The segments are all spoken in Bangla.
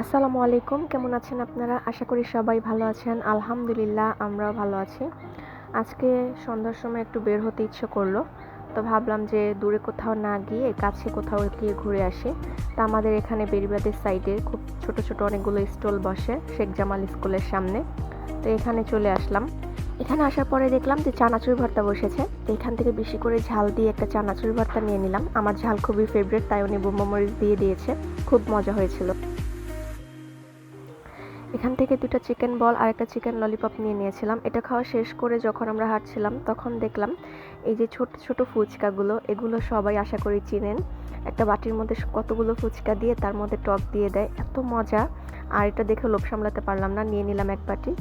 আসসালামু আলাইকুম, কেমন আছেন আপনারা? আশা করি সবাই ভালো আছেন। আলহামদুলিল্লাহ, আমরাও ভালো আছি। আজকে সন্ধ্যার সময় একটু বের হতে ইচ্ছে করল। তো ভাবলাম যে দূরে কোথাও না গিয়ে কাছে কোথাও গিয়ে ঘুরে আসি। তা আমাদের এখানে বেরিবাদের সাইডে খুব ছোট ছোট অনেকগুলো স্টল বসে শেখ জামাল স্কুলের সামনে। তো এখানে চলে আসলাম। এখানে আসার পরে দেখলাম যে চানাচুর ভর্তা বসেছে। তো এখান থেকে বেশি করে ঝাল দিয়ে একটা চানাচুর ভর্তা নিয়ে নিলাম। আমার ঝাল খুবই ফেভারিট তাই উনি বোম্বা মরিচ দিয়ে দিয়েছে। খুব মজা হয়েছিল। এখান থেকে দুটো চিকেন বল আর একটা চিকেন ললিপপ নিয়ে নিয়েছিলাম। এটা খাওয়া শেষ করে যখন আমরা হাঁটছিলাম, তখন দেখলাম এই যে ছোট ছোট ফুচকাগুলো, এগুলো সবাই আশা করি চিনেন। একটা বাটির মধ্যে কতগুলো ফুচকা দিয়ে তার মধ্যে টক দিয়ে দেয়। এত মজা। আর এটা দেখে লোভ সামলাতে পারলাম না, নিয়ে নিলাম এক বাটি।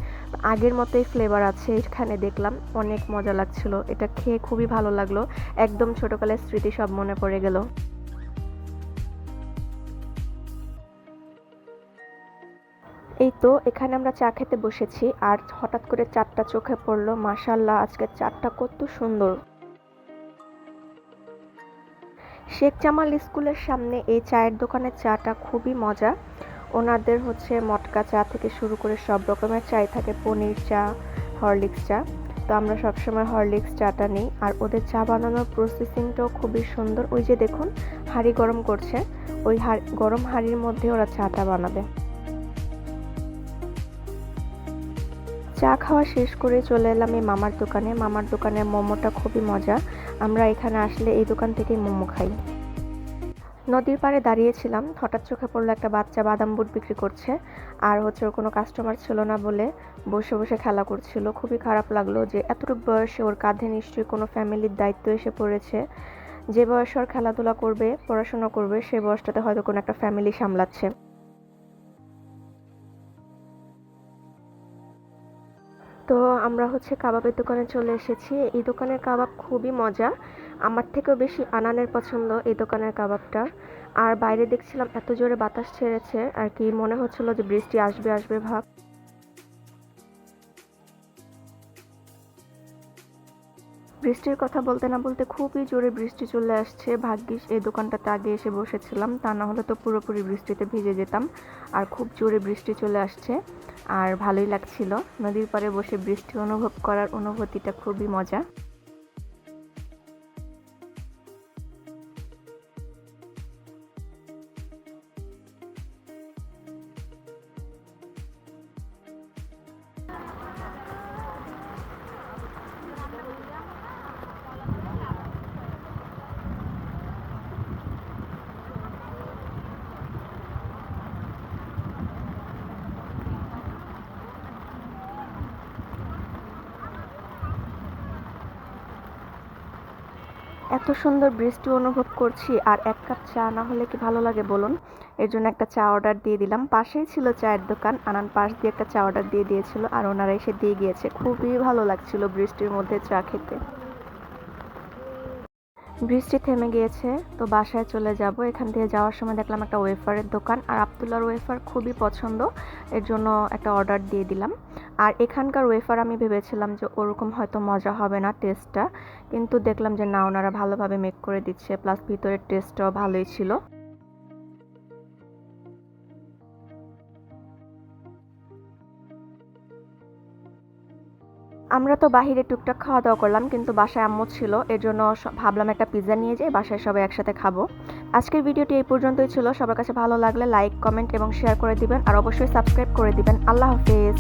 আগের মতোই ফ্লেভার আছে, এখানে দেখলাম অনেক মজা লাগছিল। এটা খেয়ে খুবই ভালো লাগল। একদম ছোটকালের স্মৃতি সব মনে পড়ে গেল। তো এখানে আমরা চা খেতে বসেছি আর হঠাৎ করে চারটা চোখে পড়ল। মাশাল্লাহ আজকে চারটা কত সুন্দর। শেখ জামাল স্কুলের সামনে এই চায়ের দোকানের চাটা খুবই মজা। ওনাদের হচ্ছে মটকা চা থেকে শুরু করে সব রকমের চাই থাকে, পনির চা, হরলিক্স চা। তো আমরা সবসময় হরলিক্স চাটা নিই আর ওদের চা বানানোর প্রসেসিংটাও খুবই সুন্দর। ওই যে দেখুন, হাঁড়ি গরম করছে। ওই গরম হাঁড়ির মধ্যে ওরা চাটা বানাবে। চা খাওয়া শেষ করে চলে এলাম এই মামার দোকানে। মামার দোকানের মোমোটা খুবই মজা। আমরা এখানে আসলে এই দোকান থেকে মোমো খাই। নদীর পাড়ে দাঁড়িয়েছিলাম। হঠাৎ চোখে পড়ল একটা বাচ্চা বাদাম বুট বিক্রি করছে। আর হচ্ছে ওর কোনো কাস্টমার ছিল না বলে বসে বসে খেলা করছিল। খুবই খারাপ লাগল যে এতটুকু বয়সে ওর কাঁধে নিশ্চয়ই কোনো ফ্যামিলির দায়িত্ব এসে পড়েছে। যে বয়সে ওর খেলাধুলা করবে, পড়াশোনা করবে সেই বয়সটাতে হয়তো কোনো একটা ফ্যামিলি সামলাচ্ছে। তো আমরা হচ্ছে কাবাবের দোকানে চলে এসেছি। এই দোকানের কাবাব খুবই মজা। আমার থেকেও বেশি আনানের পছন্দ এই দোকানের কাবাবটা। আর বাইরে দেখছিলাম এত জোরে বাতাস ছেড়েছে, আর কি মনে হচ্ছিল যে বৃষ্টি আসবে আসবে ভাব। বৃষ্টির কথা বলতে না বলতে খুবই জোরে বৃষ্টি চলে আসছে। ভাগ্যিস এই দোকানটাতে আগে এসে বসেছিলাম, তা না হলে তো পুরোপুরি বৃষ্টিতে ভিজে যেতাম। আর খুব জোরে বৃষ্টি চলে আসছে, আর ভালোই লাগছিল। নদীর পাড়ে বসে বৃষ্টি অনুভব করার অনুভূতিটা খুবই মজা। এত সুন্দর বৃষ্টি অনুভব করছি আর এক কাপ চা না হলে কি ভালো লাগে বলুন? এর জন্য একটা চা অর্ডার দিয়ে দিলাম। পাশেই ছিল চায়ের দোকান। আনান পাশ দিয়ে একটা চা অর্ডার দিয়ে দিয়েছিল আর ওনারা এসে দিয়ে গিয়েছে। খুবই ভালো লাগছিল বৃষ্টির মধ্যে চা খেতে। বৃষ্টি থেমে গিয়েছে, তো বাসায় চলে যাব। এখান থেকে যাওয়ার সময় দেখলাম একটা ওয়েফারের দোকান, আর আবদুল্লার ওয়েফার খুবই পছন্দ, এর জন্য একটা অর্ডার দিয়ে দিলাম। আর এখানকার ওয়েফার আমি ভেবেছিলাম যে ওরকম হয়তো মজা হবে না টেস্টটা কিন্তু দেখলাম যে না, ওনারা ভালোভাবে মেক করে দিচ্ছে প্লাস ভিতরের টেস্টটাও ভালোই ছিল। আমরা তো বাহিরে টুকটাক খাওয়া দাওয়া করলাম, কিন্তু বাসায় আম্মু ছিল এর জন্য ভাবলাম একটা পিৎজা নিয়ে যাই, বাসায় সবাই একসাথে খাব। আজকের ভিডিওটি এই পর্যন্তই ছিল, সবার কাছে ভালো লাগলে লাইক কমেন্ট এবং শেয়ার করে দিবেন, আর অবশ্যই সাবস্ক্রাইব করে দিবেন। আল্লাহ হাফিজ।